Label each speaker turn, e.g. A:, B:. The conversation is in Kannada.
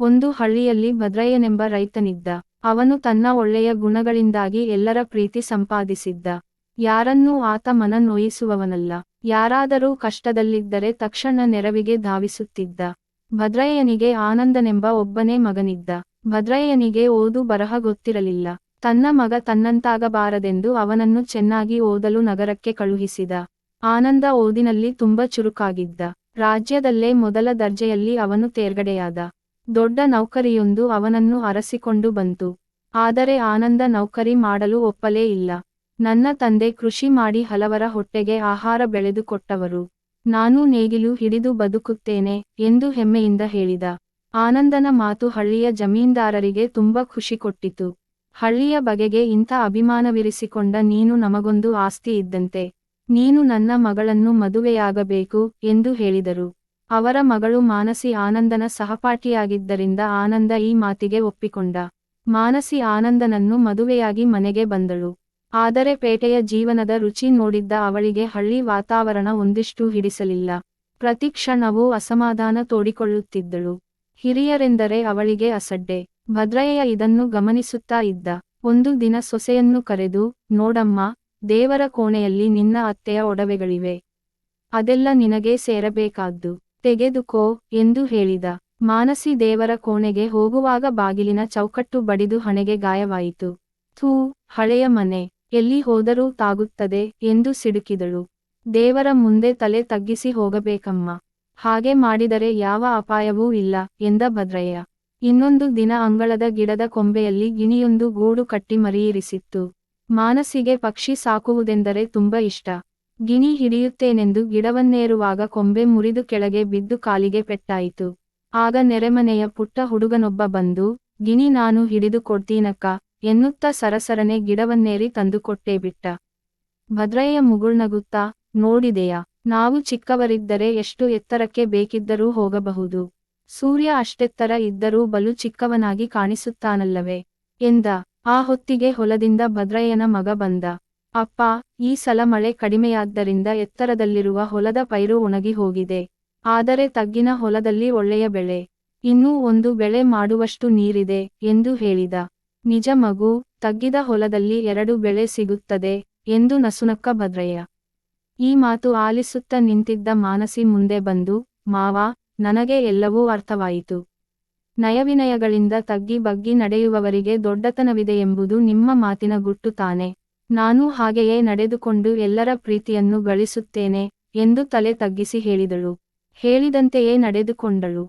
A: ಒಂದು ಹಳ್ಳಿಯಲ್ಲಿ ಭದ್ರಯ್ಯನೆಂಬ ರೈತನಿದ್ದ. ಅವನು ತನ್ನ ಒಳ್ಳೆಯ ಗುಣಗಳಿಂದಾಗಿ ಎಲ್ಲರ ಪ್ರೀತಿ ಸಂಪಾದಿಸಿದ್ದ. ಯಾರನ್ನೂ ಆತ ಮನ ನೋಯಿಸುವವನಲ್ಲ ಯಾರಾದರೂ ಕಷ್ಟದಲ್ಲಿದ್ದರೆ ತಕ್ಷಣ ನೆರವಿಗೆ ಧಾವಿಸುತ್ತಿದ್ದ. ಭದ್ರಯ್ಯನಿಗೆ ಆನಂದನೆಂಬ ಒಬ್ಬನೇ ಮಗನಿದ್ದ. ಭದ್ರಯ್ಯನಿಗೆ ಓದು ಬರಹ ಗೊತ್ತಿರಲಿಲ್ಲ. ತನ್ನ ಮಗ ತನ್ನಂತಾಗಬಾರದೆಂದು ಅವನನ್ನು ಚೆನ್ನಾಗಿ ಓದಲು ನಗರಕ್ಕೆ ಕಳುಹಿಸಿದ. ಆನಂದ ಓದಿನಲ್ಲಿ ತುಂಬ ಚುರುಕಾಗಿದ್ದ. ರಾಜ್ಯದಲ್ಲೇ ಮೊದಲ ದರ್ಜೆಯಲ್ಲಿ ಅವನು ತೇರ್ಗಡೆಯಾದ. ದೊಡ್ಡ ನೌಕರಿಯೊಂದು ಅವನನ್ನು ಅರಸಿಕೊಂಡು ಬಂತು. ಆದರೆ ಆನಂದ ನೌಕರಿ ಮಾಡಲು ಒಪ್ಪಲೇ ಇಲ್ಲ. ನನ್ನ ತಂದೆ ಕೃಷಿ ಮಾಡಿ ಹಲವರ ಹೊಟ್ಟೆಗೆ ಆಹಾರ ಬೆಳೆದು ಕೊಟ್ಟವರು. ನಾನು ನೇಗಿಲು ಹಿಡಿದು ಬದುಕುತ್ತೇನೆ ಎಂದು ಹೆಮ್ಮೆಯಿಂದ ಹೇಳಿದ. ಆನಂದನ ಮಾತು ಹಳ್ಳಿಯ ಜಮೀನ್ದಾರರಿಗೆ ತುಂಬ ಖುಷಿ ಕೊಟ್ಟಿತು. ಹಳ್ಳಿಯ ಬಗೆಗೆ ಇಂಥ ಅಭಿಮಾನವಿರಿಸಿಕೊಂಡ ನೀನು ನಮಗೊಂದು ಆಸ್ತಿ ಇದ್ದಂತೆ. ನೀನು ನನ್ನ ಮಗಳನ್ನು ಮದುವೆಯಾಗಬೇಕು ಎಂದು ಹೇಳಿದರು. ಅವರ ಮಗಳು ಮಾನಸಿ ಆನಂದನ ಸಹಪಾಠಿಯಾಗಿದ್ದರಿಂದ ಆನಂದ ಈ ಮಾತಿಗೆ ಒಪ್ಪಿಕೊಂಡ. ಮಾನಸಿ ಆನಂದನನ್ನು ಮದುವೆಯಾಗಿ ಮನೆಗೆ ಬಂದಳು. ಆದರೆ ಪೇಟೆಯ ಜೀವನದ ರುಚಿ ನೋಡಿದ್ದ ಅವಳಿಗೆ ಹಳ್ಳಿ ವಾತಾವರಣ ಒಂದಿಷ್ಟು ಹಿಡಿಸಲಿಲ್ಲ. ಪ್ರತಿ ಕ್ಷಣವೂ ಅಸಮಾಧಾನ ತೋಡಿಕೊಳ್ಳುತ್ತಿದ್ದಳು. ಹಿರಿಯರೆಂದರೆ ಅವಳಿಗೆ ಅಸಡ್ಡೆ. ಭದ್ರಯ್ಯ ಇದನ್ನು ಗಮನಿಸುತ್ತಾ ಇದ್ದ. ಒಂದು ದಿನ ಸೊಸೆಯನ್ನು ಕರೆದು, ನೋಡಮ್ಮ, ದೇವರ ಕೋಣೆಯಲ್ಲಿ ನಿನ್ನ ಅತ್ತೆಯ ಒಡವೆಗಳಿವೆ. ಅದೆಲ್ಲ ನಿನಗೆ ಸೇರಬೇಕಾದ್ದು. ತೆಗೆದುಕೋ ಎಂದು ಹೇಳಿದ. ಮಾನಸಿ ದೇವರ ಕೋಣೆಗೆ ಹೋಗುವಾಗ ಬಾಗಿಲಿನ ಚೌಕಟ್ಟು ಬಡಿದು ಹಣೆಗೆ ಗಾಯವಾಯಿತು. ಥೂ, ಹಳೆಯ ಮನೆ. ಎಲ್ಲಿ ಹೋದರೂ ತಾಗುತ್ತದೆ ಎಂದು ಸಿಡುಕಿದಳು. ದೇವರ ಮುಂದೆ ತಲೆ ತಗ್ಗಿಸಿ ಹೋಗಬೇಕಮ್ಮ. ಹಾಗೆ ಮಾಡಿದರೆ ಯಾವ ಅಪಾಯವೂ ಇಲ್ಲ ಎಂದ ಭದ್ರಯ್ಯ. ಇನ್ನೊಂದು ದಿನ ಅಂಗಳದ ಗಿಡದ ಕೊಂಬೆಯಲ್ಲಿ ಗಿಣಿಯೊಂದು ಗೂಡು ಕಟ್ಟಿ ಮರಿಯಿರಿಸಿತ್ತು. ಮಾನಸಿಗೆ ಪಕ್ಷಿ ಸಾಕುವುದೆಂದರೆ ತುಂಬ ಇಷ್ಟ. ಗಿಣಿ ಹಿಡಿಯುತ್ತೇನೆಂದು ಗಿಡವನ್ನೇರುವಾಗ ಕೊಂಬೆ ಮುರಿದು ಕೆಳಗೆ ಬಿದ್ದು ಕಾಲಿಗೆ ಪೆಟ್ಟಾಯಿತು. ಆಗ ನೆರೆಮನೆಯ ಪುಟ್ಟ ಹುಡುಗನೊಬ್ಬ ಬಂದು, ಗಿಣಿ, ನಾನು ಹಿಡಿದು ಕೊಡ್ತೀನಕ್ಕ ಎನ್ನುತ್ತಾ ಸರಸರನೆ ಗಿಡವನ್ನೇರಿ ತಂದುಕೊಟ್ಟೇಬಿಟ್ಟ ಭದ್ರಯ್ಯ ಮುಗುಳ್ನಗುತ್ತಾ, ನೋಡಿದೆಯಾ. ನಾವು ಚಿಕ್ಕವರಿದ್ದರೆ ಎಷ್ಟು ಎತ್ತರಕ್ಕೆ ಬೇಕಿದ್ದರೂ ಹೋಗಬಹುದು. ಸೂರ್ಯ ಅಷ್ಟೆತ್ತರ ಇದ್ದರೂ ಬಲು ಚಿಕ್ಕವನಾಗಿ ಕಾಣಿಸುತ್ತಾನಲ್ಲವೇ? ಎಂದ. ಆ ಹೊತ್ತಿಗೆ ಹೊಲದಿಂದ ಭದ್ರಯ್ಯನ ಮಗ ಬಂದ. ಅಪ್ಪ, ಈ ಸಲ ಮಳೆ ಕಡಿಮೆಯಾದ್ದರಿಂದ ಎತ್ತರದಲ್ಲಿರುವ ಹೊಲದ ಪೈರು ಒಣಗಿ ಹೋಗಿದೆ. ಆದರೆ ತಗ್ಗಿನ ಹೊಲದಲ್ಲಿ ಒಳ್ಳೆಯ ಬೆಳೆ. ಇನ್ನೂ ಒಂದು ಬೆಳೆ ಮಾಡುವಷ್ಟು ನೀರಿದೆ, ಎಂದು ಹೇಳಿದ. ನಿಜ ಮಗು, ತಗ್ಗಿದ ಹೊಲದಲ್ಲಿ ಎರಡು ಬೆಳೆ ಸಿಗುತ್ತದೆ, ಎಂದು ನಸುನಕ್ಕ ಭದ್ರಯ್ಯ. ಈ ಮಾತು ಆಲಿಸುತ್ತ ನಿಂತಿದ್ದ ಮಾನಸಿ ಮುಂದೆ ಬಂದು, ಮಾವ, ನನಗೆ ಎಲ್ಲವೂ ಅರ್ಥವಾಯಿತು. ನಯವಿನಯಗಳಿಂದ ತಗ್ಗಿ ಬಗ್ಗಿ ನಡೆಯುವವರಿಗೆ ದೊಡ್ಡತನವಿದೆಯೆಂಬುದು ನಿಮ್ಮ ಮಾತಿನ ಗುಟ್ಟು ತಾನೆ. ನಾನು ಹಾಗೆಯೇ ನಡೆದುಕೊಂಡು ಎಲ್ಲರ ಪ್ರೀತಿಯನ್ನು ಗಳಿಸುತ್ತೇನೆ ಎಂದು ತಲೆ ತಗ್ಗಿಸಿ ಹೇಳಿದಳು. ಹೇಳಿದಂತೆಯೇ ನಡೆದುಕೊಂಡಳು.